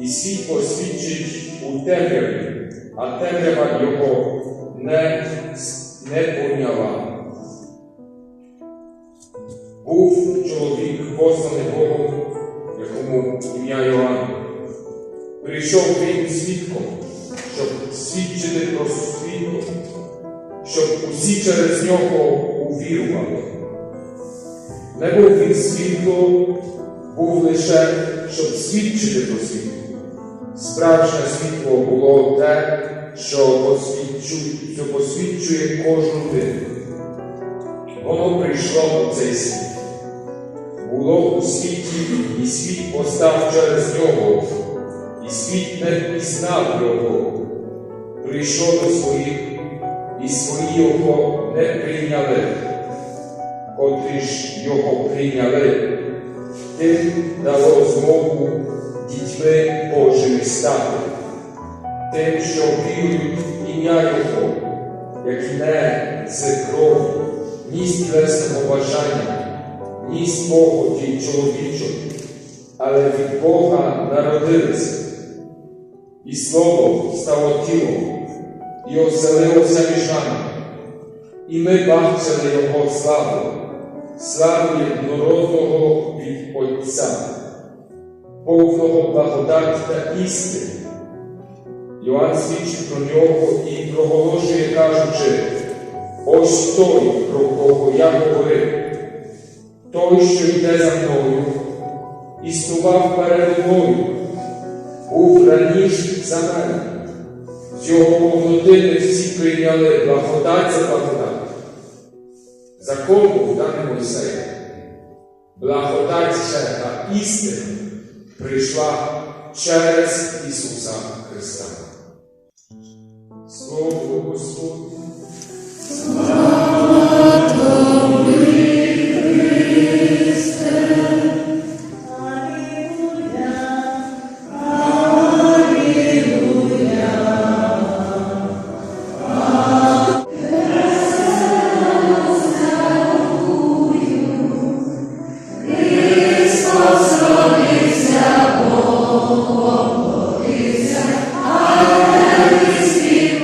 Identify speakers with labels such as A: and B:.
A: і світло свідчить у темряві, а темрява його не, не поняла. Був чоловік, посланий Богом, якому ім'я Йоанн. Прийшов він свідком, щоб свідчити про світло, щоб усі через нього увірували. Не був він світло, був лише, щоб свідчити про світло. Справжнє світло було те, що посвідчує, що посвідчує кожну людину. Воно прийшло у цей світ. Було у світі, і світ постав через нього, і світ не пізнав його. Прийшло до своїх, і свої його не прийняли, котрі ж його прийняли, тим дало змогу дітьми Божими стати, тим, що вірують в ім'я Його, як не з крові, ні з бажання, ні з похоті але від Бога народилися. І Слово стало тілом і оселилося між нами. І ми бачили Його славу, славу єднородного від Отця, повного благодаті та істини. Йоанн свідчить про нього і проголошує, кажучи, ось той, про кого я говорив, той, що йде за мною, існував перед мною, був раніше за мене. З його повноти всі прийняли благодать за благодать. Закон був даний Мойсею. Благодать ще та істина прийшла через Ісуса Христа. Слово Господь. Christi.